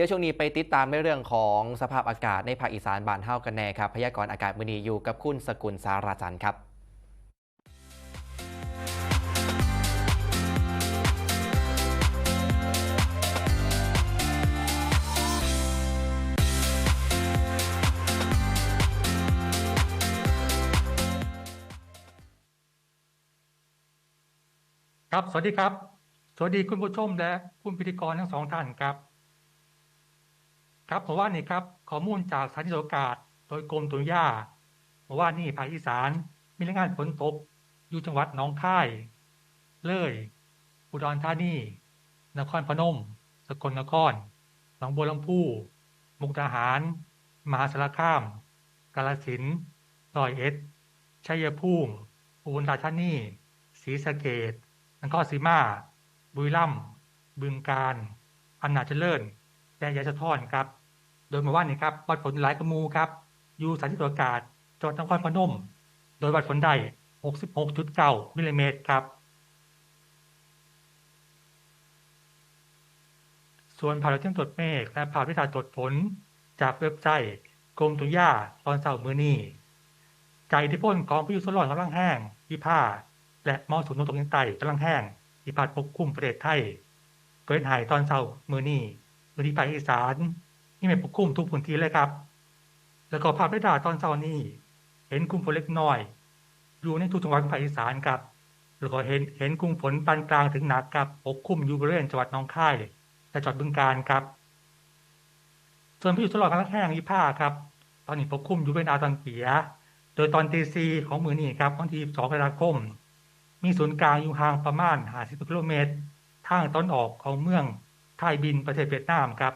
ดี๋ยวช่วงนี้ไปติดตามในเรื่องของสภาพอากาศในภาคอีสานบ้านเฮากันแน่ครับพยากรณ์อากาศมือนีอยู่กับคุณสกุลสาราจันทร์ครับครับ สวัสดีครับ สวัสดีคุณผู้ชมและคุณพิธีกรทั้งสองท่านครับ ครับเมื่อวานนี้ครับข้อมูลจากสถานีอากาศ โดยกรมตุลยาเมื่อวานนี้ภาคอีสานมีรายงานฝนตก อยู่จังหวัดหนองคาย เลย อุดรธานี นครพนม สกลนคร หนองบัวลำพู มุกดาหาร มหาสารคาม กาฬสินธุ์ร้อยเอ็ด ชัยภูมิ อุบลราชธานี ศรีสะเกษนครศรีมา บุรีรัมย์บึงกาฬอำนาจเจริญ และยะโสธรครับ โดยเมื่านนี้ครับวัดฝนหลายกระมูครับ อยู่สถานที่ตรวจอากาศจังหวัดนครพนม โดยวัดฝนได้ 66.9มิลลิเมตรครับ ส่วนภาพาเทียมตรวจเมฆและภาวิชาตรวจฝนจากเว็บไซต์กรมตุลยาตอนเสาร์มือนี้จากอิทธิพลของพายุโซนร้อนกำลังแห้งวิภาและมรสุมตะวันตกเฉียงใต้กำลังแห้งที่พัดปกคลุมประเทศไทยเกิดหายตอนเช้ามือนี้ พื้นที่ภาคอีสานนี่ไม่ปกคลุมทุกพื้นที่เลยครับ แล้วก็ภาพเรดาร์ตอนเช้านี้ เห็นกลุ่มฝนเล็กน้อย อยู่ในทุกจังหวัดของภาคอีสานครับแล้วก็เห็นเห็นกลุ่มฝนปานกลางถึงหนักครับปกคลุมอยู่บริเวณจังหวัดหนองคายและจังหวัดบึงกาฬครับ ส่วนพายุโซนร้อนกำลังแห้งวิภาครับ ตอนนี้ปกคลุมอยู่บริเวณอ่าวตังเกีย โดยตอนตีซีของมือนี้ครับวันที่2กรกฎาคม มีศูนย์กลางอยู่ห่างประมาณ50กิโลเมตรทางตอนออกของเมือง ไทยบินประเทศเวียดนามครับ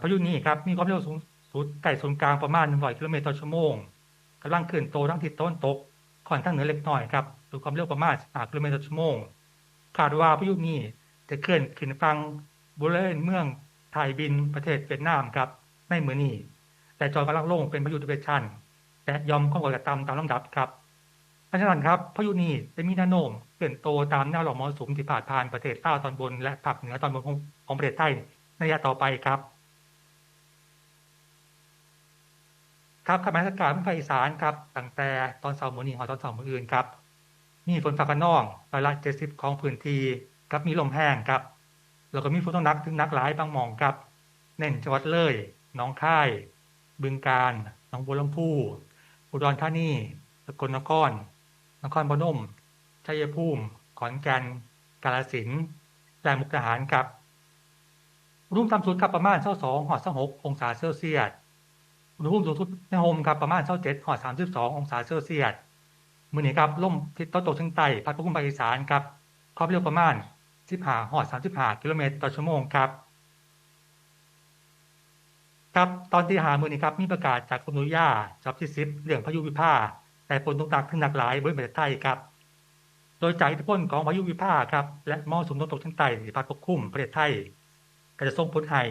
พายุนี้ครับมีความเร็วสูงสุดใกล้ศูนย์กลางประมาณ100กิโลเมตรต่อชั่วโมงกำลังเคลื่อนตัวทางทิศตะวันตกค่อนข้างเหนือเล็กน้อยครับด้วยความเร็วประมาณ15กิโลเมตรต่อชั่วโมงคาดว่าพายุนี้จะเคลื่อนขึ้นฝั่งบริเวณเมืองไทยบินประเทศเวียดนามครับในมือนี้แต่จอยกำลังลงเป็นพายุดิเวชันและยอมความกดอากาศต่ำตามลำดับครับ เพราะฉะนั้นครับพายุนี้จะมีแนวโน้มเปลี่ยนตัวตามแนวร่องมรสุมที่ผ่านผ่านประเทศใต้ตอนบน และภาคเหนือตอนบนของของประเทศไทยในระยะต่อไปครับ ครับคำแนะนำการภาคอีสานครับตั้งแต่ตอนเสาร์มื้อนี้ถึงตอนเสาร์มื้ออื่นครับ มีฝนฟ้าคะนองร้อยละ70ของพื้นที่ครับมีลมแห้งครับ แล้วก็มีฝนตกหนักถึงหนักหลายบางหม่องครับ เน้นจังหวัดเลยหนองคาย บึงกาฬหนองบัวลำพูอุดรธานีสกลนคร นครพนม ชัยภูมิ ขอนแก่นกาฬสินธุ์และมุกดาหารครับอุณหภูมิต่ำสุดครับประมาณ22หอด26องศาเซลเซียสอุณหภูมิสูงสุดในโฮมครับประมาณ27หอด32ององศาเซลเซียสมื้อนี้ครับลมทิศตะวันตกเฉียงใต้พัดปกคลุมภาคอีสานครับความเร็วประมาณ15หอด35กิโลเมตรต่อชั่วโมงครับ ครับตอนที่หามือนี้ครับมีประกาศจากกรมอุทยานฉบับที่10เรื่องพายุวิภา แต่ฝนตกหนักถึงหนักหลายบริเวณประเทศไทยครับ โดยจากอิทธิพลของพายุวิภาครับ และมรสุมตะวันตกเฉียงใต้ที่พัดปกคลุมประเทศไทย ก็จะส่งผลให้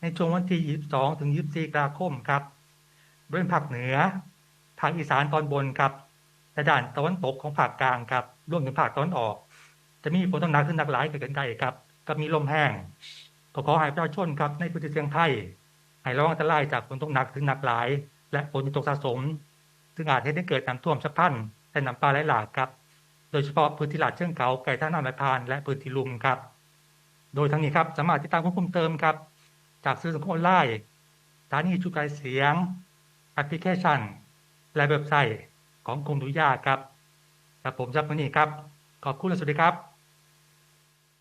ในช่วงวันที่ 22 ถึง 24 กรกฎาคมครับบริเวณภาคเหนือภาคอีสานตอนบนครับและด้านตะวันตกของภาคกลางครับรวมถึงภาคตะวันออก จะมีฝนตกหนักถึงหนักหลายเกิดขึ้นได้ครับก็มีลมแห้งก็ขอให้ประชาชนครับในพื้นที่เสี่ยงภัยให้ระวังอันตรายจากฝนตกหนักถึงหนักหลาย และฝนตกสะสม ซึ่งอาจให้เกิดน้ำท่วมฉับพลันและน้ำป่าไหลหลากครับ โดยเฉพาะพื้นที่ลาดเชิงเขาไก่ท่าน้ำไหลผ่าน และพื้นที่ลุ่มครับ โดยทั้งนี้ครับสามารถติดตามข้อมูลเติมครับ จากสื่อสังคมออนไลน์สถานีจุกายเสียงแอปพลิเคชัน และเว็บไซต์ของกรมดุยางค์ครับครับผมจับวันนี้ครับ ขอบคุณและสวัสดีครับ